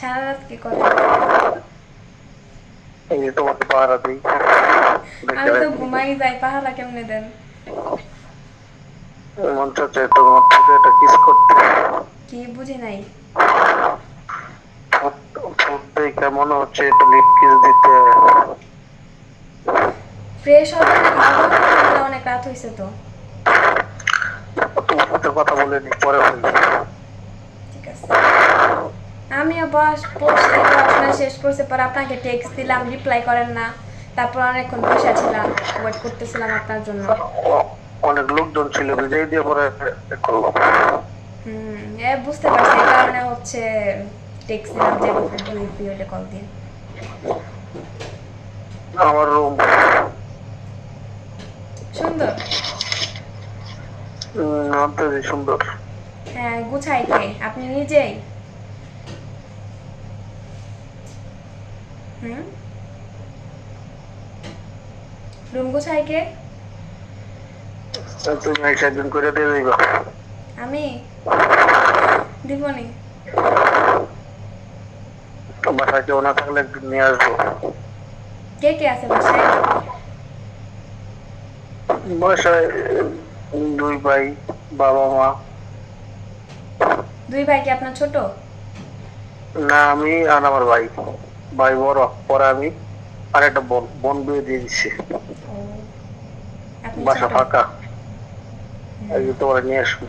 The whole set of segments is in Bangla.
সারা রাত কি করেন এই যে তোমাকে পাহারা দিই। আমি তো ঘুমাই যাই পাহারা কেমনে দেন? মন চাচ্ছে তোমার থেকে একটা কিস করতে। কি বুঝি নাই? ফুট দেখে মনে হচ্ছে একটু লিপ কিস দিতে। ফ্রেশ হবে অনেক রাত হয়েছে তো। তোমার সাথে কথা বলে নি পরে আছে আমিও বস পড়াশোনা শেষ করছে পর আপনাকে টেক্সট দিলাম রিপ্লাই করেন না। তারপর অনেকক্ষণ বসে ছিলাম ওয়েট করতেছিলাম আপনার জন্য। অনেক লোকজন ছিল বিজয় দিয়ে পরে করলাম। হুম এ বুঝতে পারছি এই কারণে হচ্ছে টেক্সট দিলাম যে দুই পিরিয়ডে কল দিন আমার রুম সুন্দর? আনতে সুন্দর। হ্যাঁ গুছাই কে আপনি নিজেই। রুম গুছাই কে? তুমি একদিন করে দিবা। আমি? দিবনি বাসায় কেউ না থাকলে একদিন নিয়ে আসব। কে কে আছে বাসায়? বাসায় দুই ভাই বাবা মা। দুই ভাই কি আপনার ছোট? না আমি আর আমার ভাই। ভাই বড় পরে আমি আর একটা বোন বোন বিয়ে দিয়ে দিচ্ছি বাসা ফাঁকা। এই যে তোমার নিয়ে আসব।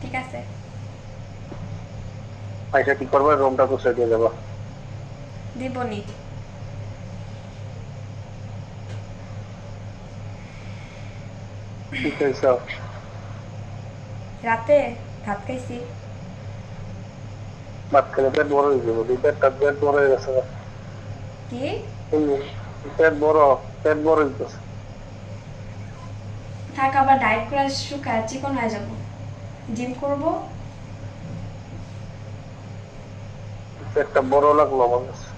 ঠিক আছে। পয়সা কি করবে? রুমটা গুছিয়ে দিয়ে দেবো দিবনি। রাতে ভাত খাইছি। ভাত খেলে পেট বড় হয়ে যাব পেটটা পেট বড় হয়ে গেছে কি পেট বড় পেট বড় হয়ে গেছে থাক আবার ডায়েট করে শুকায় চিকন হয়ে যাব জিম করব পেটটা বড় লাগল আমার কাছে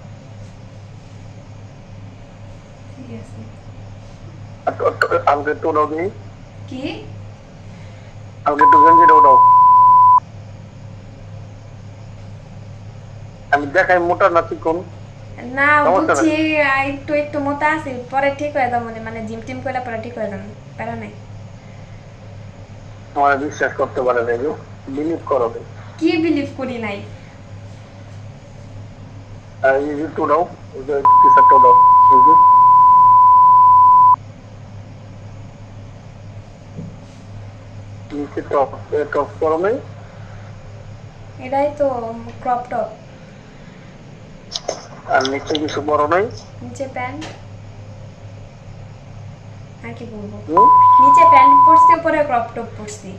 আমাকে একটু উঠাও দিই কি আমাকে একটু গেঞ্জিটা উঠাও আমি দেখাই মোটা না চিকন? না বুঝছি একটু একটু মোটা আছে পরে ঠিক হয়ে যাব নে, মানে জিম টিম করলে পরে ঠিক হয়ে যাব প্যারা নাই। আমার বিশ্বাস করতে পারে না বিলিভ করো কি বিলিভ করি নাই? আর যে টি শার্টটা উঠাও এই নিচে টপ টপ করো নাই? এটাই তো ক্রপ টপ আর নিচে কিছু বড় নাই। নিচে প্যান্ট। আর কি বলব? নিচে প্যান্ট পরছি উপরে ক্রপ টপ পরছি।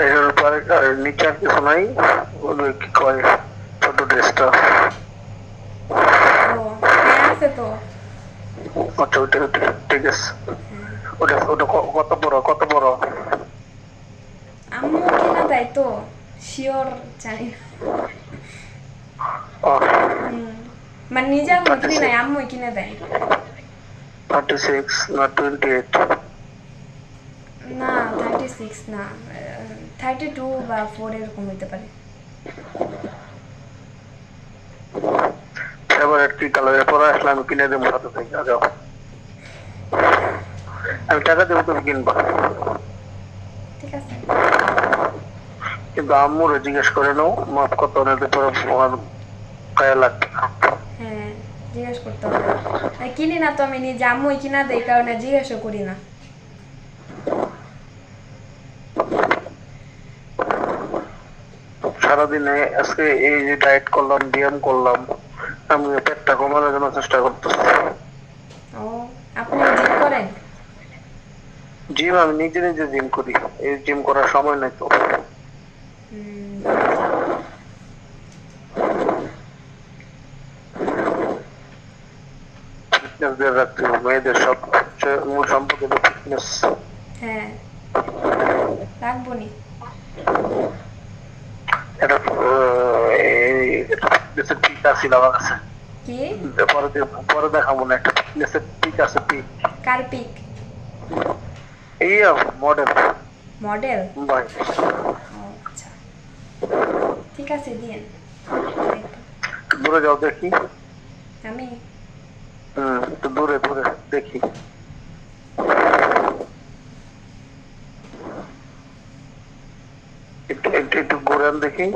এর পরে আর নিচে আর কিছু নাই। ওই কি কয় ছোট ড্রেসটা। ও হ্যাঁ আছে তো। আচ্ছা ওইটা ঠিক আছে। ওটা ওটা কত বড় কত বড়? আম্মু কিনা তাই তো? শিওর জানি না। মানে নিজে আমি কিনি নাই আম্মু কিনে দেয়। থার্টি সিক্স না টোয়েন্টি এইট না থার্টি সিক্স না থার্টি টু বা ফোর এরকম হইতে পারে। ফেভারিট কি কালার পরে আসলে আমি কিনে দেবো সাথে থেকে যাও। আমি টাকা দেবো তুমি কিনবা। ঠিক আছে। কিন্তু আম্মুরে জিজ্ঞেস করে নাও মাপ কত নিতে পরে গায়ে লাগবে। হ্যাঁ জিজ্ঞেস করতে হবে। কিনি না তো আমি নিজে আম্মুই কিনা দেয় এই কারণে জিজ্ঞাসা করি না। সারাদিনে আজকে এই যে ডায়েট করলাম ব্যায়াম করলাম আমি পেটটা কমানোর জন্য চেষ্টা করতেছি। ও আপনি জিম করেন? জিম আমি নিজে নিজে জিম করি এই জিম করার সময় নাই তো। হুম, ফিটনেস দিয়ে রাখতে হবে মেয়েদের সব মূল সম্পর্ক ফিটনেস হ্যাঁ। রাখব নি এটা ফিটনেসের পিক আছে আমার কাছে। কি? পরে পরে দেখাবো না একটা ফিটনেসের পিক আছে পিক কার্পিক এই মডেল মডেল আচ্ছা। ঠিক আছে দিন দূরে যাও দেখি। আমি? হুম। দূরে দূরে দেখি। একটু একটু একটু ঘুরান দেখি।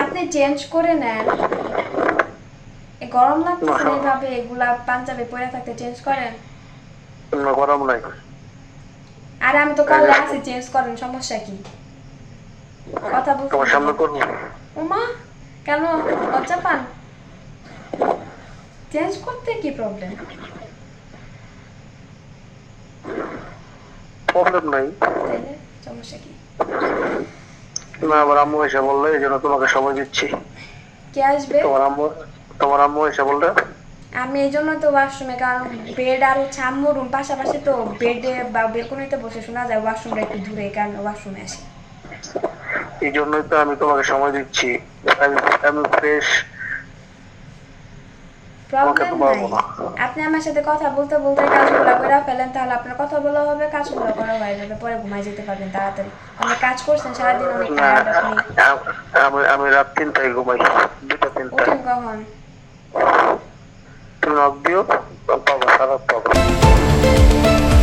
আপনি চেঞ্জ করে নেন। গরম লাগতেছে এইভাবে এগুলা পাঞ্জাবি পরে থাকতে চেঞ্জ করেন? গরম নাই। আর আমি তো কালে আছি চেঞ্জ করেন সমস্যা কি? কথা তোমার সামনে করব ওমা কেন? লজ্জা পান? চেঞ্জ করতে কি প্রবলেম প্রবলেম নাই। সমস্যা কি? না আবার আম্মু এসে বললে এই জন্য তোমাকে সময় দিচ্ছি। কে আসবে? তোমার আম্মু তোমার আম্মু এসে বললে আমি এই জন্য তো ওয়াশরুমে কারণ বেড আর হচ্ছে আম্মু রুম পাশাপাশি তো বেডে বা বেলকনিতে বসে শোনা যায় ওয়াশরুমটা একটু দূরে কারণে ওয়াশরুমে আসি। এই জন্যই তো আমি তোমাকে সময় দিচ্ছি। আমি আমি ফ্রেশ প্রবলেম নাই। আপনি আমার সাথে কথা বলতে বলতে কাজগুলো করে ফেলেন তাহলে আপনার কথা বলা হবে কাজগুলো করা হয়ে যাবে পরে ঘুমাই যেতে পারবেন তাড়াতাড়ি। অনেক কাজ করছেন সারাদিন অনেক টায়ার্ড আপনি। আমি আমি রাত তিনটায় ঘুমাই দুটা তিনটায়। উঠেন কখন? Chernobyl, Pablo Sara, Pablo.